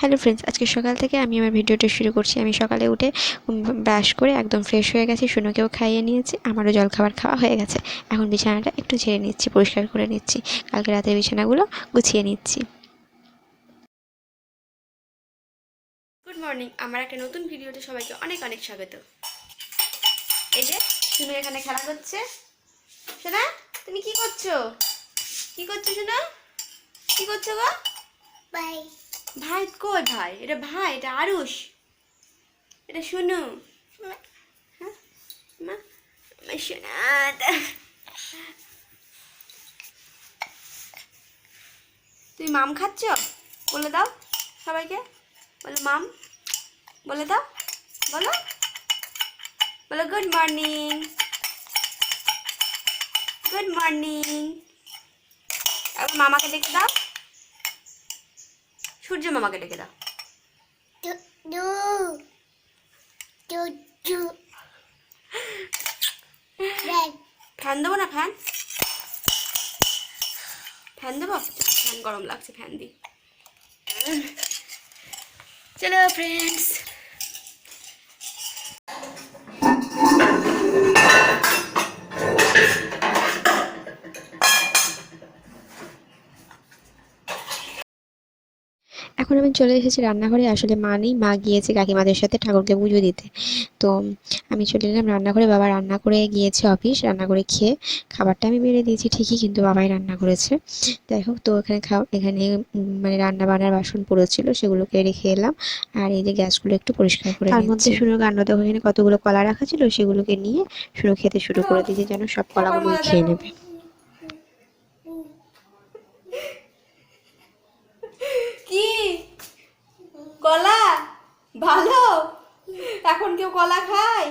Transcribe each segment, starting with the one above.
Hello friends আজকে সকাল থেকে আমি আমার ভিডিওটা শুরু করছি। আমি সকালে উঠে ব্রাশ করে একদম ফ্রেশ হয়ে গেছি শুনুকেও খাইয়ে নিয়েছি আমারও জলখাবার খাওয়া হয়ে গেছে। এখন বিছানাটা একটু ঝেড়ে নিচ্ছি পরিষ্কার করে নিচ্ছি। কালকে রাতের বিছানাগুলো গুছিয়ে নিচ্ছি। গুড মর্নিং আমার একটা নতুন ভিডিওতে সবাইকে অনেক অনেক স্বাগত। এই যে তুমি এখানে খেলা করছে। শোনা তুমি কি করছ? কি করছ শোনা কি করছ গো? বাই ভাই কই ভাই? এটা ভাই, এটা আরুষ। এটা শুনু হ্যাঁ? তুমি মাম খাচ্ছ? বলে দাও সবাইকে। বলো, মাম। বলে দাও। বলো। বলো গুড মর্নিং গুড মর্নিং মামাকে ডেকে দাও। সূর্য মামাকে ডেকে দাও। দু দু দু দু। ফ্যান দেবো না ফ্যান? ফ্যান দেবো? ফ্যান গরম লাগছে ফ্যান দিই চলো ফ্রেন্ডস এখন আমি চলে এসেছি রান্নাঘরে। আসলে মা নেই মা গিয়েছে কাকিমাদের সাথে ঠাকুরকে পুজো দিতে। তো আমি চলে এলাম রান্নাঘরে। বাবা রান্না করে গিয়েছে অফিস রান্না করে খেয়ে খাবারটা আমি বেড়ে দিয়েছি ঠিকই কিন্তু বাবাই রান্না করেছে। যাই হোক তো এখানে খাওয়া এখানে মানে রান্না বান্নার বাসন পড়েছিল সেগুলোকে রেখে এলাম। আর এই যে গ্যাসগুলো একটু পরিষ্কার করে তার মধ্যে শুরু কাণ্ড দেখো এখানে কতগুলো কলা রাখা ছিল সেগুলোকে নিয়ে শুরু খেতে শুরু করে দিয়েছে যেন সব কলাগুলো খেয়ে নেবে কি কলা ভালো এখন কেউ কলা খায়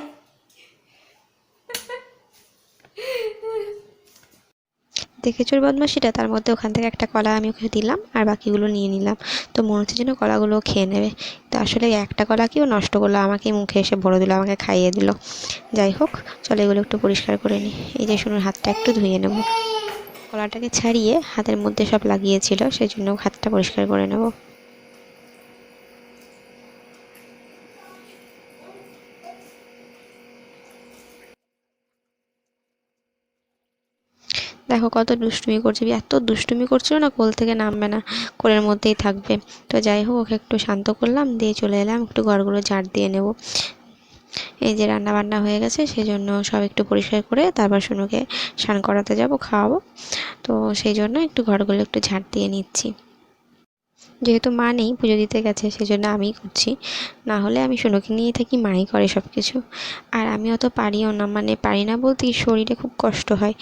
দেখেছ ওর বদমাসিটা তার মধ্যে ওখান থেকে একটা কলা আমি ওকে দিলাম আর বাকিগুলো নিয়ে নিলাম। তো মনে হচ্ছে যেন কলাগুলো খেয়ে নেবে। তো আসলে একটা কলা কেউ নষ্ট করল? আমাকে মুখে এসে ভরে দিল, আমাকে খাইয়ে দিল। যাই হোক, চলো এগুলো একটু পরিষ্কার করে নিই। এই যে শুনুন, হাতটা একটু ধুয়ে নেব। কলাটাকে ছাড়িয়ে হাতের মধ্যে সব লাগিয়েছিল সেই জন্য হাতটা পরিষ্কার করে নেব। দেখো কত দুষ্টুমি করছে, এত দুষ্টুমি করছিল না কোল থেকে নামবে না, কোলের মধ্যেই থাকবে। তো যাই হোক, ওকে একটু শান্ত করলাম, দিয়ে চলে এলাম, একটু ঘরগুলো ঝাড় দিয়ে নেব। এই যে রান্না বান্না হয়ে গেছে সেই জন্য সব একটু পরিষ্কার করে তারপর শুনুকে স্নান করাতে যাব, খাওয়াবো। তো সেই জন্য একটু ঘরগুলো একটু ঝাড় দিয়ে নিচ্ছি। যেহেতু মা নেই, পুজো দিতে গেছে, সেজন্য আমিই করছি। না হলে আমি শুনুকে নিয়ে থাকি, মাই করে সব কিছু আর আমি অত পারিও না মানে পারি না বলতে শরীরে খুব কষ্ট হয়।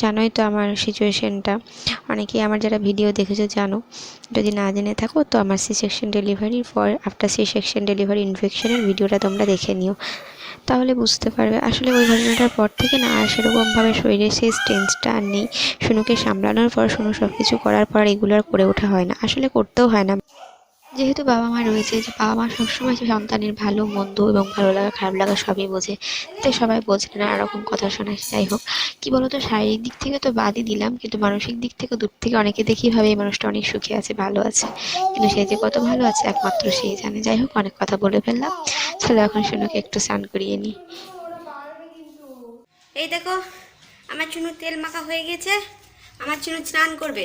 জানোই তো আমার সিচুয়েশনটা অনেকেই আমার যারা ভিডিও দেখেছ, জানো। যদি না জেনে থাকো, তো আমার সি সেকশন ডেলিভারির পর আফটার সি সেকশন ডেলিভারি ইনফেকশনের ভিডিওটা তোমরা দেখে নিও। তাহলে বুঝতে পারবে। আসলে ওই ঘটনাটার পর থেকে না আর সেরকমভাবে শরীরে সেই স্ট্রেংথটা আর নেই। শুনুকে সামলানোর পর শুনু সব কিছু করার পর এগুলো আর করে ওঠা হয় না। আসলে করতেও হয় না। যেহেতু বাবা মা রয়েছে, যে বাবা মা সবসময় সন্তানের ভালো, মন্দ এবং ভালো লাগা, খারাপ লাগা সবই বোঝে, তাই সবাই বোঝে না রকম কথা শোনায় যাই হোক, কি বলতো, শারীরিক দিক থেকে তো বাদই দিলাম, কিন্তু মানসিক দিক থেকে দূর থেকে অনেকে দেখি ভাবে এই মানুষটা অনেক সুখী আছে, ভালো আছে, কিন্তু সে যে কত ভালো আছে একমাত্র সেই জানে। যাই হোক, অনেক কথা বলে ফেললাম। চলো এখন শুনুকে একটু স্নান করিয়ে নিই। এই দেখো, আমার চুনু তেল মাখা হয়ে গেছে, আমার চুনু স্নান করবে।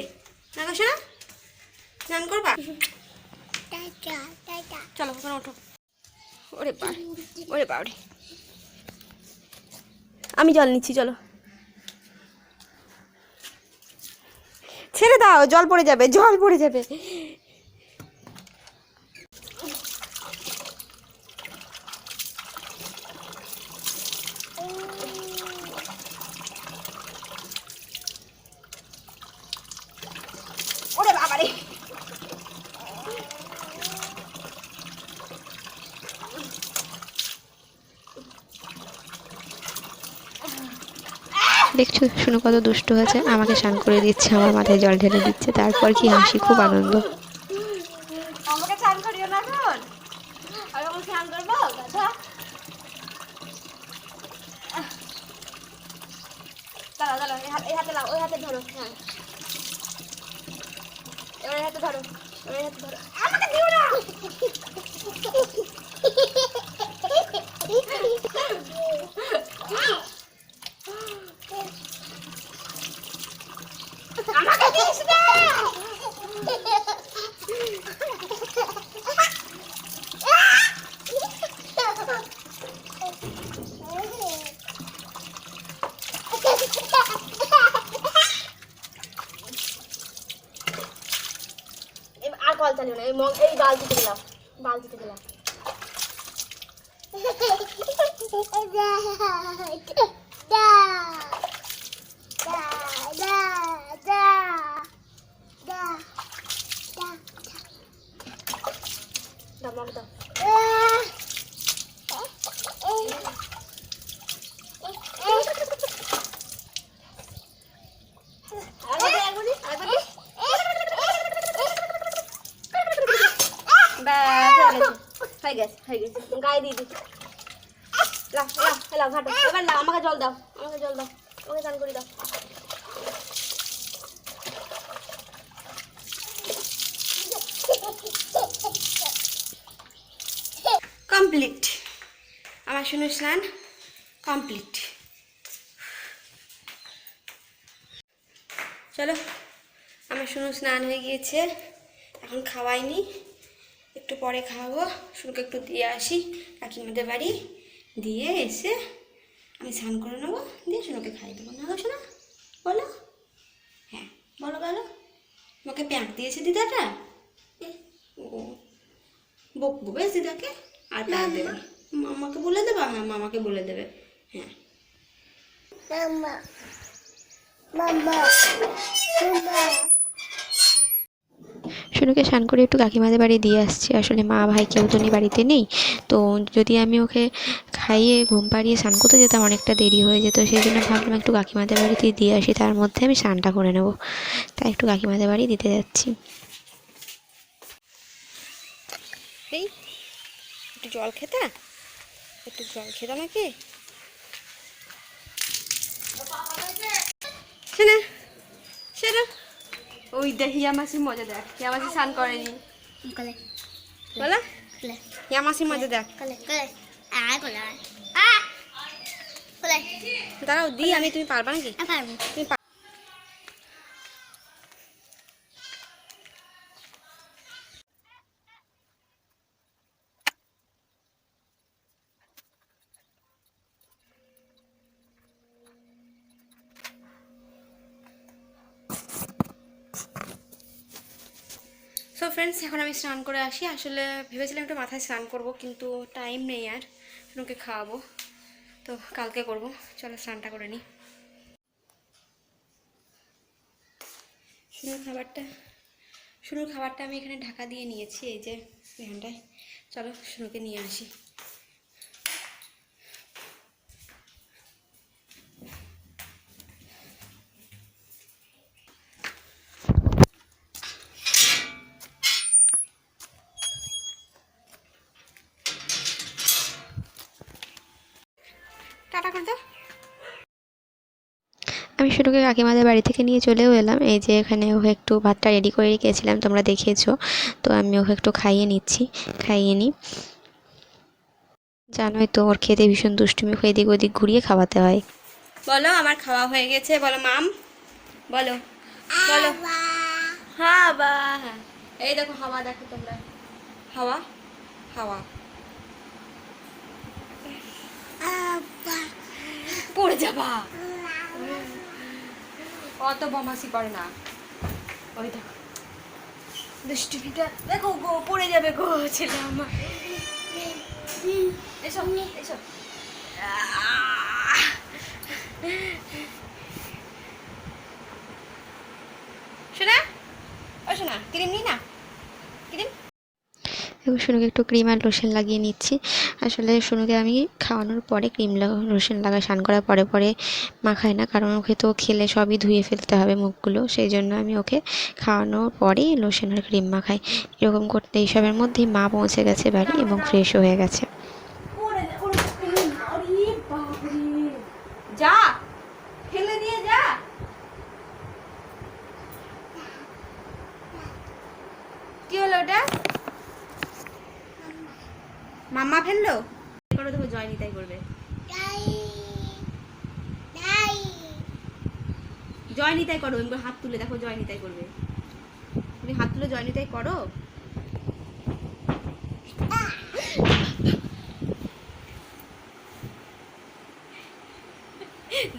দেখো শোনা স্নান করবা? চলো ওখানে ওঠো। ওরে বা ওরে আমি জল নিচ্ছি চলো। ছেড়ে দাও জল পড়ে যাবে জল পড়ে যাবে। দেখছ, শুনে কত দুষ্ট হয়েছে। আমাকে স্নান করে দিচ্ছে, আমার মাথায় জল ঢেলে দিচ্ছে, তারপর কি হাসি, খুব আনন্দ। হাতে ধরো হ্যাঁ। ধরো ধরো আমাকে দিও না যাবে না এই মগ এই বালতিতে দিলাম বালতিতে দিলাম দাও মগ দাও আরেকবার দিই, আরেকবার দিই, আরেকবার দিই। ব্যাস, হয়ে হয়ে গেছে, গায়ে দিয়ে দিই। আমাকে জল দাও আমাকে জল দাও আমাকে করে দাও। কমপ্লিট। আমার শুনু স্নান কমপ্লিট। চলো আমার শুনু স্নান হয়ে গিয়েছে এখন খাওয়াইনি। একটু পরে খাওয়াবো। শুনুকে একটু দিয়ে আসি কাকিমাদের বাড়ি। দিয়ে এসে আমি স্নান করে নেব দিয়ে শুনুকে খাই দেবো। না শোনা বলো। হ্যাঁ বলো বলো। আমাকে প্যাঁক দিয়েছে দিদাটা? ও বকবো বেশ দিদাকে? আর প্যাঁক দেবে? মামাকে বলে দেবে? হ্যাঁ মামাকে বলে দেবে। হ্যাঁ। শুনুকে স্নান করে একটু কাকিমাদের বাড়ি দিয়ে আসছি। আসলে মা ভাই কেউ তো বাড়িতে নেই। তো যদি আমি ওকে খাইয়ে, ঘুম পাড়িয়ে স্নান করতে যেতাম, অনেকটা দেরি হয়ে যেত। সেই জন্য ভাবলাম একটু কাকিমাদের বাড়িতে দিয়ে আসি, তার মধ্যে আমি স্নানটা করে নেব। তাই একটু কাকিমাদের বাড়ি দিতে যাচ্ছি। এই, একটু জল খেতা? একটু জল খেতা নাকি। ওই দেখ হিয়া মাসির মজা দেখ। হিয়ামাসি স্নান করেনি। বলা? ইয়ামাসির মজা দেখ। দাঁড়াও দি আমি তুমি পারবা নাকি? তুমি সো ফ্রেন্ডস এখন আমি স্নান করে আসি। আসলে ভেবেছিলাম একটু মাথায় স্নান করব, কিন্তু টাইম নেই আর। ওকে খাওয়াবো। তো কালকে করব। চলো স্নানটা করে নিই। শুনুর খাবারটা শুনুর খাবারটা আমি এখানে ঢাকা দিয়ে নিয়েছি, এই যে এখানটায় চলো শুনুকে নিয়ে আসি। করে দাও আমি শুটুকে কাকিমাদের বাড়ি থেকে নিয়ে চলেও এলাম। এই যে এখানে ওকে একটু ভাতটা রেডি করে রেখেছিলাম তোমরা দেখেছ। তো আমি ওকে একটু খাইয়ে নিচ্ছি খাইয়ে নিই। জানোই তো ওর খেতে ভীষণ দুষ্টুমি ওকে এদিক ওদিক ঘুরিয়ে খাওয়াতে হয়। বলো আমার খাওয়া হয়ে গেছে। বলো মাম। বলো। বলো। হ্যাঁ। বা এই দেখো হাওয়া দেখো তোমরা। হাওয়া। হাওয়া। পড়ে যাবা। অত বমাসি করে না। ওই দেখো। দুষ্টুমিটা দেখো গো পড়ে যাবে গো ছেলে আমার। এসো এসো। শোনা ও শোনা ক্রিম নি না এবার শুনুকে একটু ক্রিম আর লোশন লাগিয়ে নিচ্ছি। আসলে শুনুকে আমি খাওয়ানোর পরে ক্রিম লোশন লাগা, স্নান করার পরে পরে মাখাই না, কারণ ওকে তো খেলে সবই ধুয়ে ফেলতে হবে মুখগুলো, সেই জন্য আমি ওকে খাওয়ানোর পরেই লোশন আর ক্রিম মাখাই। এরকম করতে এইসবের মধ্যেই মা পৌঁছে গেছে বাড়ি এবং ফ্রেশও হয়ে গেছে। কি হলো ওটা? মাম্মা ফেলল? করে দেবো জয় নিতাই করবে। জয় নিতাই করো এবার হাত তুলে দেখো জয় নিতাই করবে। তুমি হাত তুলে জয় নিতাই করো।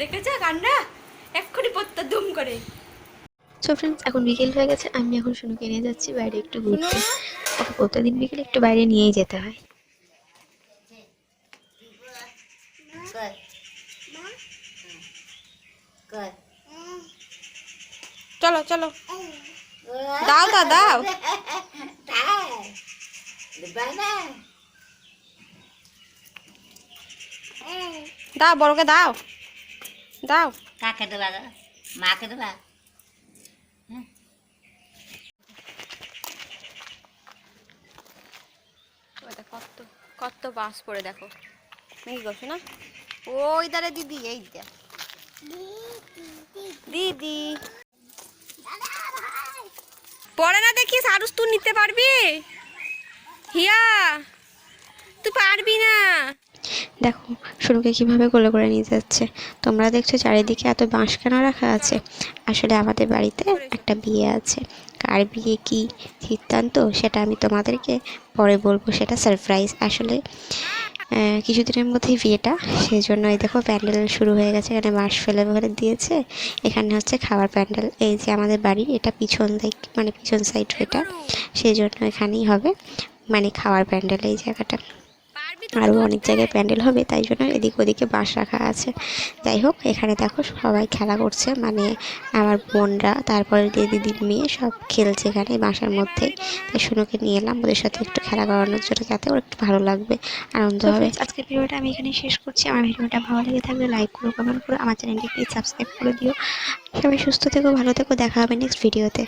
দেখেছ কান্না? এক্ষুনি পড়তো দুম করে। সো ফ্রেন্ডস এখন বিকেল হয়ে গেছে আমি এখন শুনুকে নিয়ে যাচ্ছি বাইরে একটু ঘুরতে। ওকে প্রতিদিন বিকেলে একটু বাইরে নিয়েই যেতে হয় কই কই চলো। দাও তা দাও। দাও বড়কে দাও। দাও। কাকে দেবা? মাকে দেবা? কত কত বাস পড়ে দেখো। নাকি গো না? ওই দাঁড়ে দিদি এই দেখ। দিদি। পড়ে না দেখিস, আরুস তুই নিতে পারবি? হিয়া, তুই পারবি না। দেখো, শুরুকে কীভাবে কোলে করে নিয়ে যাচ্ছে। তোমরা দেখছ চারিদিকে এত বাঁশ কেন রাখা আছে? আসলে আমাদের বাড়িতে একটা বিয়ে আছে। কার বিয়ে কি সিদ্ধান্ত, সেটা আমি তোমাদেরকে পরে বলব, সেটা সারপ্রাইজ আসলে কিছুদিনের মধ্যেই বিয়েটা। সেই জন্য এই দেখো প্যান্ডেল শুরু হয়ে গেছে। এখানে বাঁশ ফেলে ফেলে দিয়েছে। এখানে হচ্ছে খাবার প্যান্ডেল। এই যে আমাদের বাড়ির এটা পিছন দিক মানে পিছন সাইড এটা। সেই জন্য এখানেই হবে। মানে খাওয়ার প্যান্ডেল এই জায়গাটা। আরও অনেক জায়গায় প্যান্ডেল হবে তাই জন্য এদিক ওদিকে বাঁশ রাখা আছে। যাই হোক এখানে দেখো সবাই খেলা করছে মানে আমার বোনরা তারপরে যে দিদির মেয়ে সব খেলছে এখানে বাসার মধ্যেই তাই শুনুকে নিয়ে এলাম ওদের সাথে একটু খেলা করানোর জন্য যাতে ওর একটু ভালো লাগবে আনন্দ হবে। আজকের ভিডিওটা আমি এখানে শেষ করছি। আমার ভিডিওটা ভালো লেগে থাকলে লাইক করো কমেন্ট করো আমার চ্যানেলটি প্লিজ সাবস্ক্রাইব করে দিও। সবাই সুস্থ থেকো ভালো থেকো দেখা হবে নেক্সট ভিডিওতে